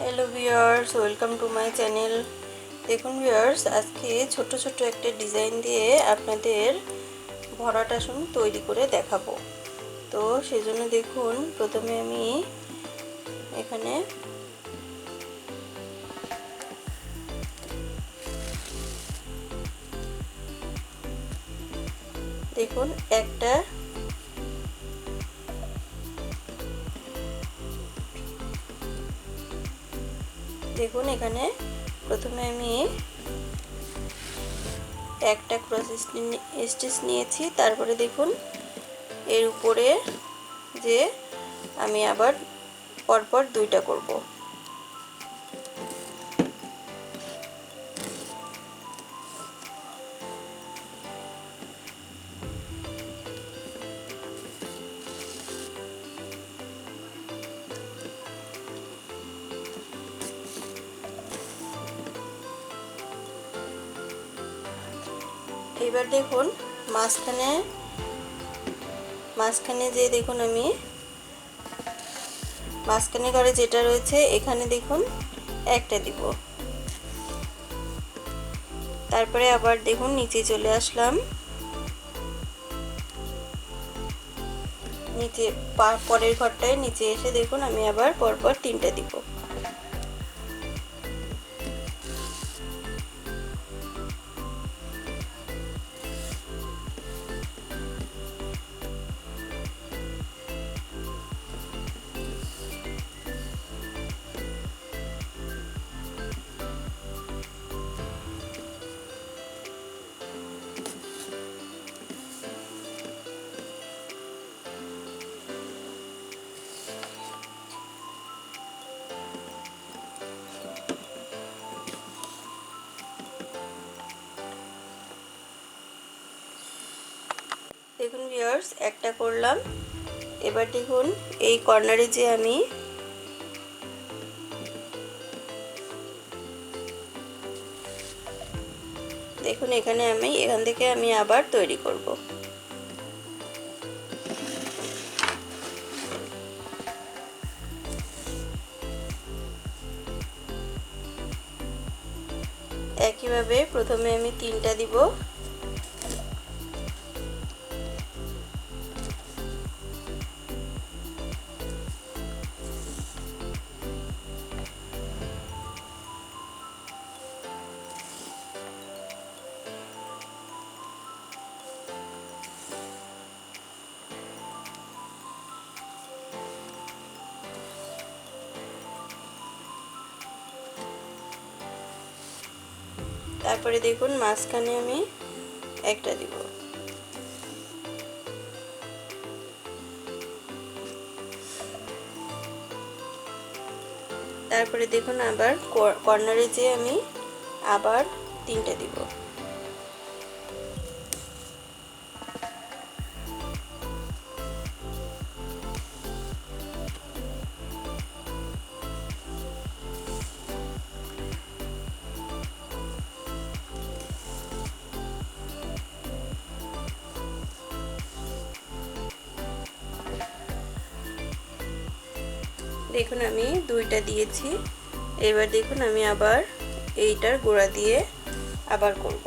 Hello viewers welcome to my channel দেখুন viewers আজকে ছোট ছোট একটা ডিজাইন দিয়ে আপনাদের ভরাট আসন তৈরি করে দেখাবো। তো সেজন্য দেখুন, প্রথমে আমি এখানে দেখুন, একটা দেখুন এখানে প্রথমে আমি একটা ক্রস স্টিচ নিয়েছি, তারপরে দেখুন এর উপরে যে আমি আবার পরপর দুইটা করব। এবার দেখুন মাঝখানে মাঝখানে যে দেখুন আমি, মাঝখানে ঘরে যেটা রয়েছে, এখানে দেখুন একটা দিব। তারপরে আবার দেখুন নিচে চলে আসলাম। নিচে পরের ঘরটায় নিচে এসে দেখুন আমি আবার পরপর তিনটা দিব। দেখুন ভিউয়ার্স একটা করলাম। এবার দেখুন, এই কর্নারে যে আমি দেখুন, এখানে আমি, এখান থেকে আমি আবার তৈরি করব। একইভাবে প্রথমে আমি তিনটা দিব। তারপরে দেখুন মাঝখানে আমি একটা দিব। তারপরে দেখুন আবার কর্নারে যেয়ে আমি আবার তিনটা দিব। দেখুন আমি দুইটা দিয়েছি। এবার দেখুন আমি আবার এইটার গোড়া দিয়ে আবার করব।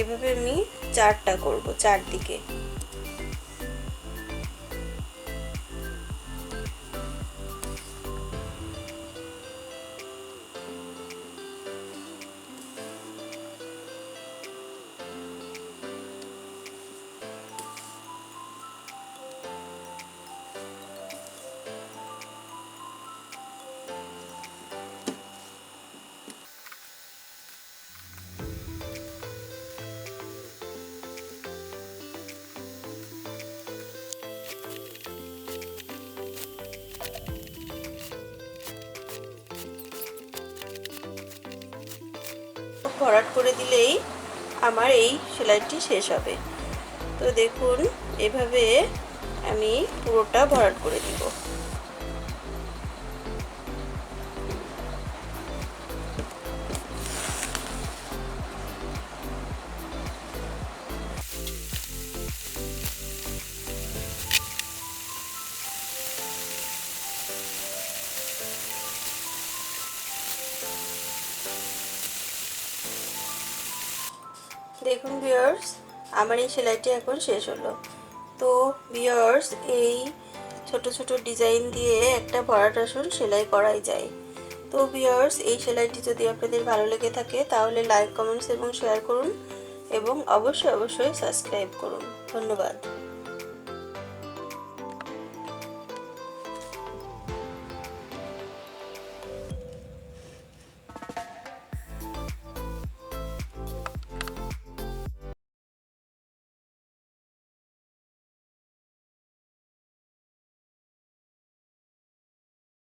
এভাবে আমি চারটা করব চারদিকে। ভরাট করে দিলেই আমার এই সেলাইটি শেষ হবে। তো দেখুন, এভাবে আমি পুরোটা ভরাট করে দিব। দেখুন বিয়ার্স আমার এই সেলাইটি এখন শেষ হলো। তো বিয়ার্স এই ছোট ছোট ডিজাইন দিয়ে একটা ভরাট আসন সেলাই করাই যায়। তো বিয়ার্স এই সেলাইটি যদি আপনাদের ভালো লেগে থাকে, তাহলে লাইক কমেন্টস এবং শেয়ার করুন এবং অবশ্যই অবশ্যই সাবস্ক্রাইব করুন। ধন্যবাদ।